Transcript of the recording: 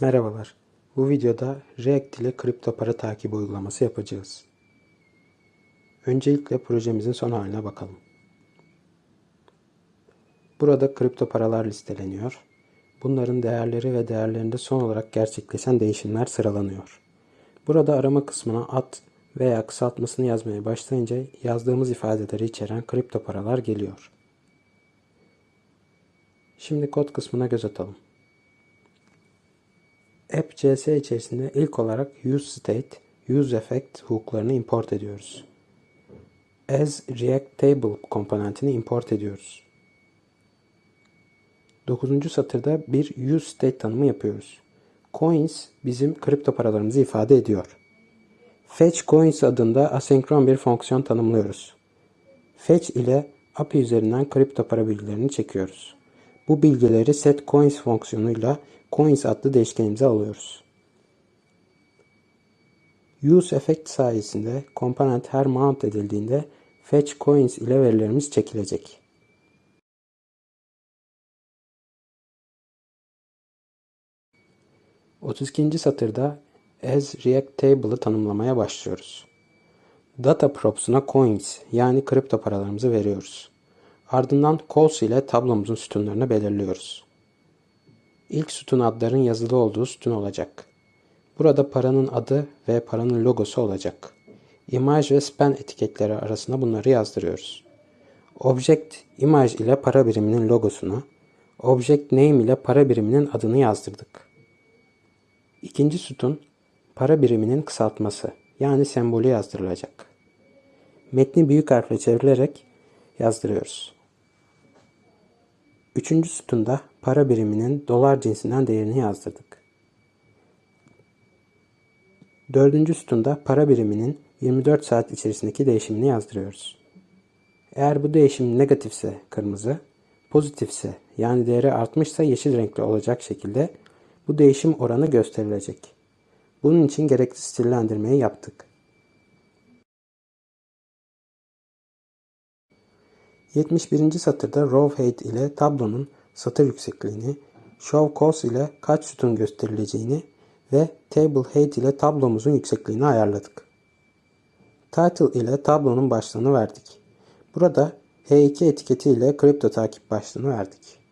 Merhabalar. Bu videoda React ile kripto para takibi uygulaması yapacağız. Öncelikle projemizin son haline bakalım. Burada kripto paralar listeleniyor. Bunların değerleri ve değerlerinde son olarak gerçekleşen değişimler sıralanıyor. Burada arama kısmına ad veya kısaltmasını yazmaya başlayınca yazdığımız ifadeleri içeren kripto paralar geliyor. Şimdi kod kısmına göz atalım. App.js içerisinde ilk olarak useState, useEffect hooklarını import ediyoruz. As React Table komponentini import ediyoruz. 9. satırda bir useState tanımı yapıyoruz. Coins bizim kripto paralarımızı ifade ediyor. Fetch Coins adında asenkron bir fonksiyon tanımlıyoruz. Fetch ile API üzerinden kripto para bilgilerini çekiyoruz. Bu bilgileri setCoins fonksiyonuyla coins adlı değişkenimize alıyoruz. useEffect sayesinde komponent her mount edildiğinde fetch coins ile verilerimiz çekilecek. ...32. satırda as React Table'ı tanımlamaya başlıyoruz. Data props'una coins yani kripto paralarımızı veriyoruz. Ardından calls ile tablomuzun sütunlarını belirliyoruz. İlk sütun adların yazılı olduğu sütun olacak. Burada paranın adı ve paranın logosu olacak. Image ve span etiketleri arasında bunları yazdırıyoruz. Object image ile para biriminin logosunu, object name ile para biriminin adını yazdırdık. İkinci sütun para biriminin kısaltması yani sembolü yazdırılacak. Metni büyük harfle çevrilerek yazdırıyoruz. Üçüncü sütunda para biriminin dolar cinsinden değerini yazdırdık. Dördüncü sütunda para biriminin 24 saat içerisindeki değişimini yazdırıyoruz. Eğer bu değişim negatifse kırmızı, pozitifse yani değeri artmışsa yeşil renkli olacak şekilde bu değişim oranı gösterilecek. Bunun için gerekli stillendirmeyi yaptık. 71. satırda row height ile tablonun satır yüksekliğini, show cost ile kaç sütun gösterileceğini ve table height ile tablomuzun yüksekliğini ayarladık. Title ile tablonun başlığını verdik. Burada H2 etiketi ile kripto takip başlığını verdik.